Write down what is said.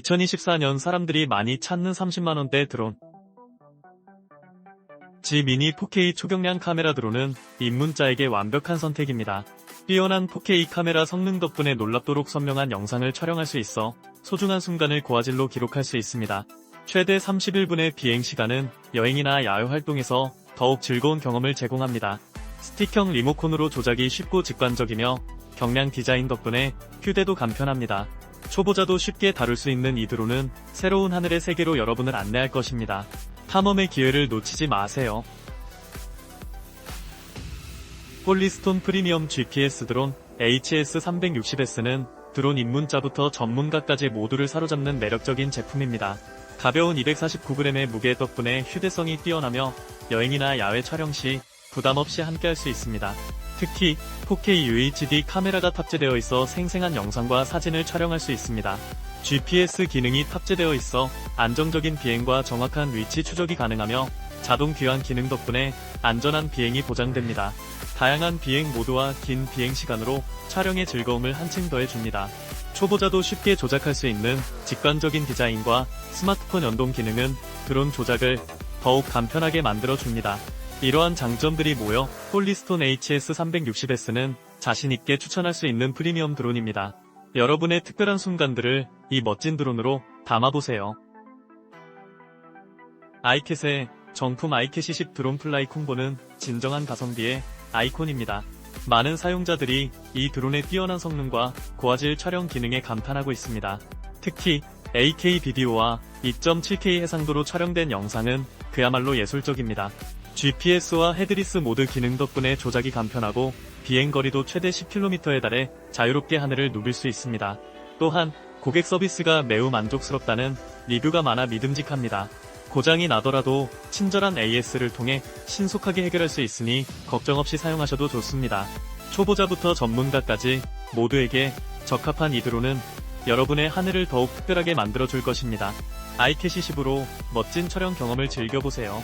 2024년 사람들이 많이 찾는 30만원대 드론. G 미니 4K 초경량 카메라 드론은 입문자에게 완벽한 선택입니다. 뛰어난 4K 카메라 성능 덕분에 놀랍도록 선명한 영상을 촬영할 수 있어 소중한 순간을 고화질로 기록할 수 있습니다. 최대 31분의 비행 시간은 여행이나 야외 활동에서 더욱 즐거운 경험을 제공합니다. 스틱형 리모컨으로 조작이 쉽고 직관적이며 경량 디자인 덕분에 휴대도 간편합니다. 초보자도 쉽게 다룰 수 있는 이 드론은 새로운 하늘의 세계로 여러분을 안내할 것입니다. 탐험의 기회를 놓치지 마세요. 폴리스톤 프리미엄 GPS 드론 HS360S는 드론 입문자부터 전문가까지 모두를 사로잡는 매력적인 제품입니다. 가벼운 249g의 무게 덕분에 휴대성이 뛰어나며 여행이나 야외 촬영 시 부담 없이 함께 할 수 있습니다. 특히 4K UHD 카메라가 탑재되어 있어 생생한 영상과 사진을 촬영할 수 있습니다. GPS 기능이 탑재되어 있어 안정적인 비행과 정확한 위치 추적이 가능하며 자동 귀환 기능 덕분에 안전한 비행이 보장됩니다. 다양한 비행 모드와 긴 비행 시간으로 촬영의 즐거움을 한층 더해줍니다. 초보자도 쉽게 조작할 수 있는 직관적인 디자인과 스마트폰 연동 기능은 드론 조작을 더욱 간편하게 만들어줍니다. 이러한 장점들이 모여 폴리스톤 HS360S는 자신있게 추천할 수 있는 프리미엄 드론입니다. 여러분의 특별한 순간들을 이 멋진 드론으로 담아보세요. 아이캣의 정품 아이캣 20 드론 플라이 콤보는 진정한 가성비의 아이콘입니다. 많은 사용자들이 이 드론의 뛰어난 성능과 고화질 촬영 기능에 감탄하고 있습니다. 특히 AK 비디오와 2.7K 해상도로 촬영된 영상은 그야말로 예술적입니다. GPS와 헤드리스 모드 기능 덕분에 조작이 간편하고 비행 거리도 최대 10km에 달해 자유롭게 하늘을 누빌 수 있습니다. 또한 고객 서비스가 매우 만족스럽다는 리뷰가 많아 믿음직합니다. 고장이 나더라도 친절한 AS를 통해 신속하게 해결할 수 있으니 걱정 없이 사용하셔도 좋습니다. 초보자부터 전문가까지 모두에게 적합한 이 드론은 여러분의 하늘을 더욱 특별하게 만들어줄 것입니다. 아이캐시 10으로 멋진 촬영 경험을 즐겨보세요.